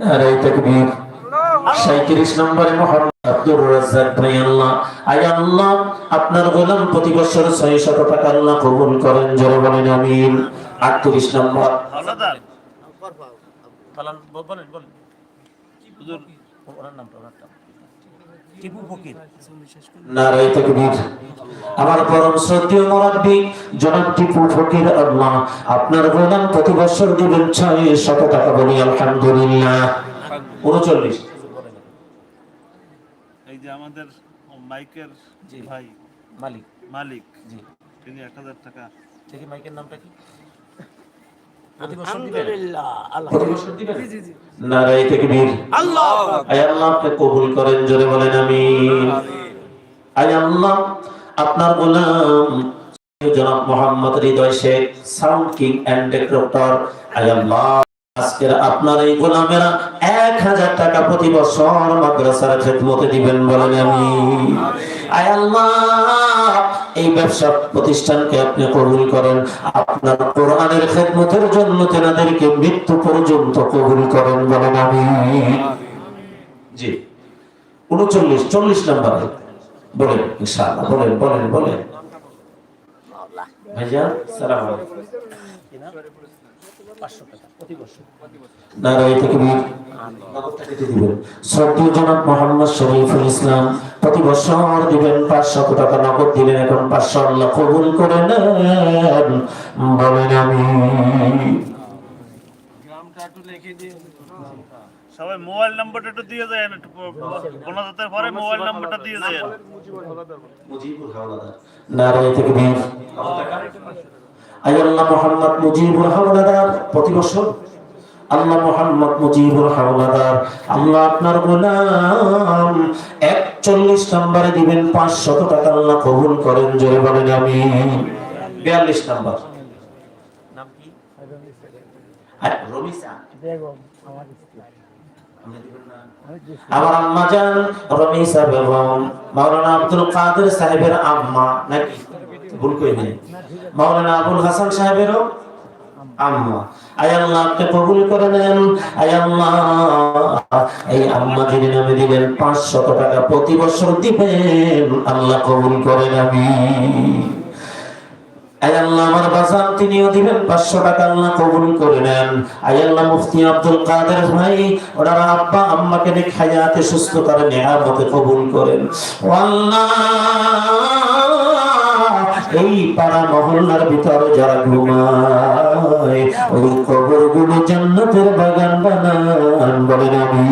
নারাই তাকবীর। সাঁইত্রিশ নম্বরে মোহাম্মদ আব্দুর রাজ্জাক ভাই আল্লাহ। আয় আল্লাহ আপনার গোলাম প্রতি বছর ছয় শত টাকা আল্লাহ কবুল করেন জোরে বলেন আমিন। আটত্রিশ নম্বর। বলেন বলেন বলেন। হুজুর ওনার নামটা ওনার নাম। টিপু ফকির। নারাই তাকবীর। আমার পরম শ্রদ্ধেয় মুরাব্বি জনাব টিপু ফকির আল্লাহ আপনার গোলাম প্রতি বছর দিবেন ছয় শত টাকা বলি আলহামদুলিল্লাহ। উনচল্লিশ। এই যে আমাদের মাইকের ভাই মালিক। মালিক জি। তিনি এক হাজার টাকা দেখি মাইকের নামটা কি? তাকবীর। আল্লাহ আয় কবুল করেন জোরে বলেন আয় আল্লাহ আপনার গোলাম জনাব Mohammad Hriday Sheikh sound king and decorator আয় আল্লাহ আজকের আপনার এই গোলামেরা এক হাজার টাকা প্রতি বছর মাদ্রাসার খেদমতে দিবেন বলেন আমি আয় আল্লাহ এই ব্যবসা প্রতিষ্ঠানকে আপনি কবুল করেন। আপনার কোরআনের খেদমতের জন্য তেনাদেরকে মৃত্যু পর্যন্ত কবুল করেন বলেন আমি। জি। উনচল্লিশ, চল্লিশ বলেন বলেন বলেন বলেন। ভাইয়া শরীফুল ইসলাম প্রতি বছর দিবেন পাঁচশত টাকা নগদ দিলেন এখন পাঁচশো আল্লাহ কবুল করে নেন বলেন আমি সবাই মোবাইল নাম্বারটা একটু দিয়ে বোনাজাতের পরে মোবাইল নাম্বারটা দিয়ে দেন নারায় তাকবীর আয় আল্লাহ মোহাম্মদ মুজিবুর হাওলাদার প্রতি বছর আল্লাহ মোহাম্মদ মুজিবুর হাওলাদার। আল্লাহ আপনার গোলাম। একচল্লিশ নম্বরে দিবেন পাঁচশত টাকা আল্লাহ কবুল করেন জোরে বলেন আমি বিয়াল্লিশ নম্বর। নাম কি? আর রমিসা আমার আম্মা জান রমিসা বেগম। মাওলানা আব্দুল কাদের সাহেবের আম্মা নাকি? ভুল কই নেই মাওলানা আবুল হাসান সাহেবেরও আল্লাহ কবুল কবুল আমার বাজার তিনিও দিবেন পাঁচশো টাকা, আল্লাহ কবুল করে নেন। আয় আল্লাহ মুফতি আব্দুল কাদের ভাই, ওনার আব্বা আম্মাকে খায়াতে সুস্থ করে নেয়ামতে কবুল করেন। আল্লাহ এই পাড়া মহল্লার ভিতরে যারা ঘুমায় ওই কবরগুলো জান্নাতের বাগান বানান বলেন আমি।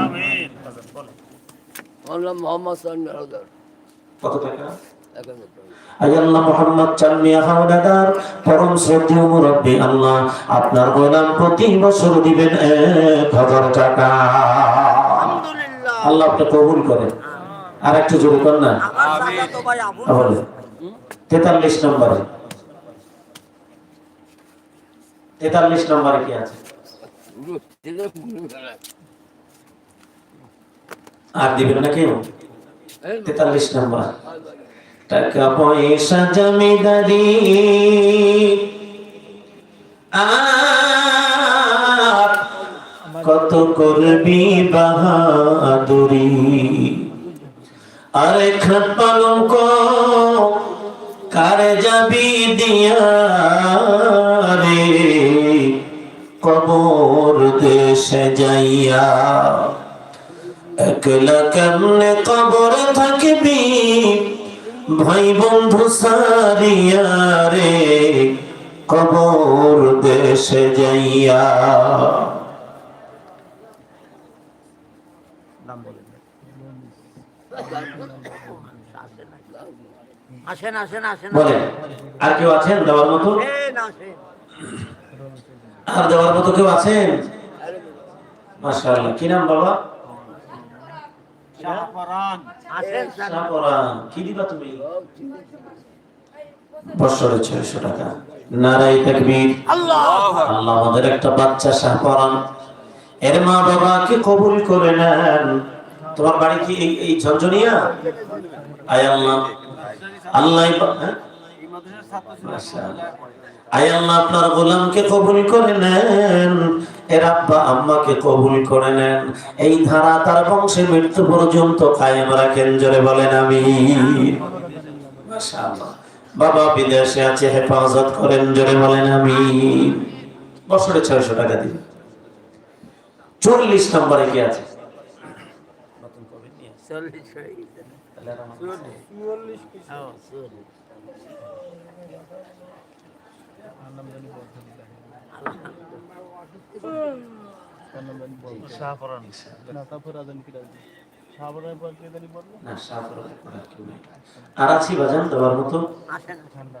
আমিন মোহাম্মদ মোহাম্মদ সান্নার কত টাকা? আল্লাহ মোহাম্মদ চানমিয়া হাওলাদার পরম শ্রদ্ধেয় মুরব্বী আল্লাহ আপনার গোলাম প্রতি বছর দিবেন এক হাজার টাকা। আল্লাহ আপনি কবুল করেন। আর একটু জোরে কর না। বলে তেতাল্লিশ নম্বরে। তেতাল্লিশ নম্বরে কি আছে? আর দিবেন না কেউ? তেতাল্লিশ নম্বর। টাকা পয়সা জমিদারি। আর কত করবি বাহাদুরি? আরে খাট পালঙ্ক কারে যাবি দিয়া রে কবর দেশে যাইয়া একলা কেমনে কবর থাকবি? ভাই বন্ধু সারিয়া রে কবর দেশে যাইয়া। আসেন আসেন আসেন। বলেন আর কেউ আছেন দেওয়ার মতো? আর দেওয়ার মতো কেউ আছেন? মাশাআল্লাহ কি নাম বাবা? আসেন শাহপরান কি দিবা তুমি? বছরে ছয়শো টাকা। নারাই তাকবীর। আল্লাহ আল্লাহ আমাদের একটা বাচ্চা শাহপরান এর মা বাবা বাবাকে কবুল করে নেন। তোমার বাড়ি কি এই ঝঞ্ঝনিয়া হ্যাঁ? আয় আল্লাহ, আপনার গোলামকে কবুল করে নেন। এর আব্বা আম্মাকে কবুল করে নেন। এই ধারা তার বংশে মৃত্যু পর্যন্ত কায়েম রাখেন, জোরে বলেন আমি বাবা বিদেশে আছে, হেফাজত করেন, জোরে বলেন আমি বছরে ছয়শো টাকা দিন। চল্লিশ নম্বরে কি আছে? কবে নিয়ে চল্লিশ হয়ে গেছে। চুয়াল্লিশ চুয়াল্লিশ হ্যাঁ। শাহপুরান আর আছি বাজান দেওয়ার মতো? ঠান্ডা।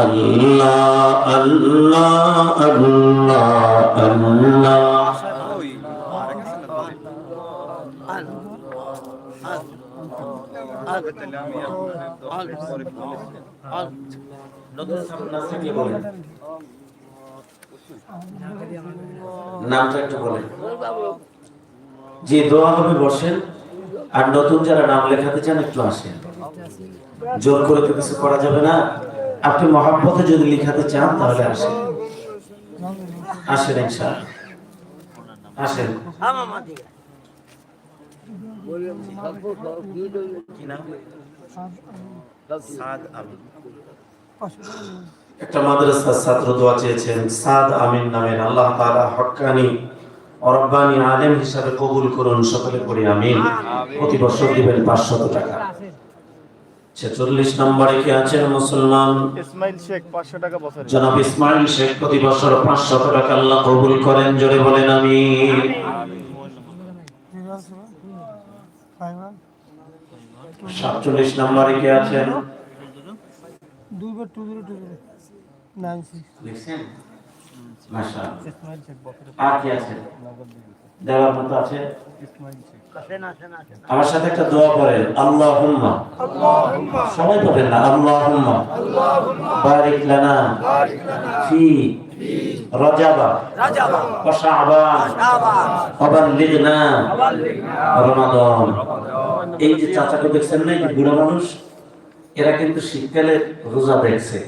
আল্লাহ আল্লাহ আল্লাহ নামটা একটু বলেন। যে দোয়া হবে বসেন, আর নতুন যারা নাম লেখাতে চান একটু আসেন। জোর করে তো কিছু করা যাবে না। আপনি মহাব্বতে যদি লিখাতে চান, তাহলে আসেন। আসেন আসেন? একটা মাদ্রাসার ছাত্র দোয়া চেয়েছেন, সাদ আমিন নামের আল্লাহ তাআলা হক্কানি অরব্বানি আলেম হিসাবে কবুল করুন, সকলে করি আমিন। প্রতি বছর দিবেন পাঁচশত টাকা। ছেচল্লিশ নম্বরে কি আছেন মুসলমান? ইসমাইল শেখ পাঁচশো টাকা বছরে জনাব ইসমাইল শেখ প্রতি বছর পাঁচশত টাকা আল্লাহ কবুল করেন জোরে বলেন আমি সাতচল্লিশ নম্বরে কি আছেন? দুইবার two zero two zero. Nine six লিখছেন? মাশাআল্লাহ। ইসমাইল শেখ বছরে আর কি আছে দেওয়ার মতো আছে। আমার সাথে একটা দোয়া করেন আল্লাহুম্মা। সবাই পড়েন না আল্লাহুম্মা। বারিক লানা। ফি। রজাবা। রমাদান। এই যে চাচাকে দেখছেন না এই বুড়া মানুষ এরা কিন্তু শীতকালে রোজা দেখছে।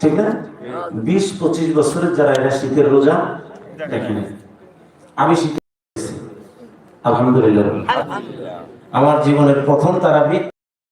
ঠিক না? বিশ পঁচিশ বছরের যারা এরা শীতের রোজা দেখি নাই আমি শিখেছি আলহামদুলিল্লাহ। আমার জীবনের প্রথম তারাবি